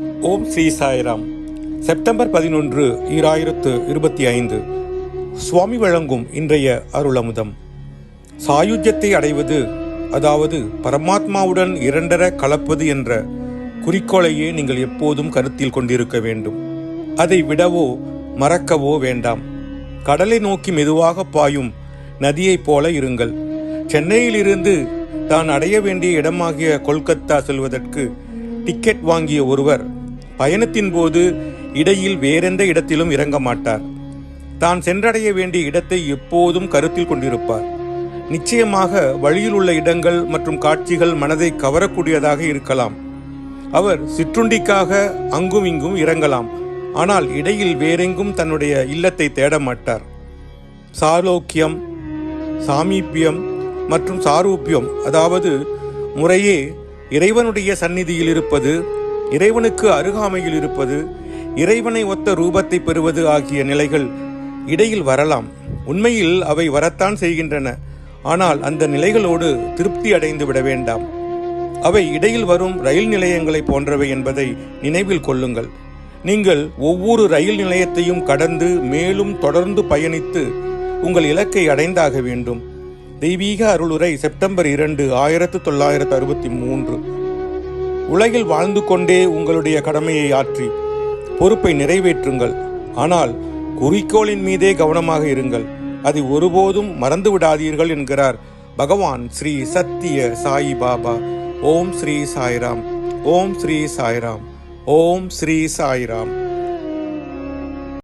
ஓம் Sri Sairam. September பதினொன்று ஈராயிரத்து இருபத்தி ஐந்து. சுவாமி வழங்கும் இன்றைய அருளமுதம். சாயுஜ்யத்தை அடைவது அதாவது பரமாத்மாவுடன் இரண்டர கலப்பது என்ற குறிக்கோளையே நீங்கள் எப்போதும் கருத்தில் கொண்டிருக்க வேண்டும். அதை விடவோ மறக்கவோ வேண்டாம். கடலை நோக்கி மெதுவாக பாயும் நதியைப் போல இருங்கள். சென்னையிலிருந்து தான் அடைய வேண்டிய இடமாகிய கொல்கத்தா செல்வதற்கு டிக்கெட் வாங்கிய ஒருவர் பயணத்தின் போது இடையில் வேறெந்த இடத்திலும் இறங்க மாட்டார். தான் சென்றடைய வேண்டிய இடத்தை எப்போதும் கருத்தில் கொண்டிருப்பார். நிச்சயமாக வழியில் உள்ள இடங்கள் மற்றும் காட்சிகள் மனதை கவரக்கூடியதாக இருக்கலாம். அவர் சிற்றுண்டிக்காக அங்கும் இங்கும் இறங்கலாம். ஆனால் இடையில் வேறெங்கும் தன்னுடைய இல்லத்தை தேட மாட்டார். சாலோக்கியம் சாமீபியம் மற்றும் சாரூபியம் அதாவது முறையே இறைவனுடைய சந்நிதியில் இருப்பது இறைவனுக்கு அருகாமையில் இருப்பது இறைவனை ஒத்த ரூபத்தை பெறுவது ஆகிய நிலைகள் இடையில் வரலாம். உண்மையில் அவை வரத்தான் செய்கின்றன. ஆனால் அந்த நிலைகளோடு திருப்தி அடைந்து விட வேண்டாம். அவை இடையில் வரும் ரயில் நிலையங்களை போன்றவை என்பதை நினைவில் கொள்ளுங்கள். நீங்கள் ஒவ்வொரு ரயில் நிலையத்தையும் கடந்து மேலும் தொடர்ந்து பயணித்து உங்கள் இலக்கை அடைந்தாக வேண்டும். தெய்வீக அருளுரை செப்டம்பர் இரண்டு ஆயிரத்து தொள்ளாயிரத்து அறுபத்தி மூன்று. உலகில் வாழ்ந்து கொண்டே உங்களுடைய கடமையை ஆற்றி பொறுப்பை நிறைவேற்றுங்கள். ஆனால் குறிக்கோளின் மீதே கவனமாக இருங்கள். அதை ஒருபோதும் மறந்து விடாதீர்கள் என்கிறார் பகவான் ஸ்ரீ சத்திய சாயி பாபா. ஓம் ஸ்ரீ சாய்ராம். ஓம் ஸ்ரீ சாய்ராம். ஓம் ஸ்ரீ சாய்ராம்.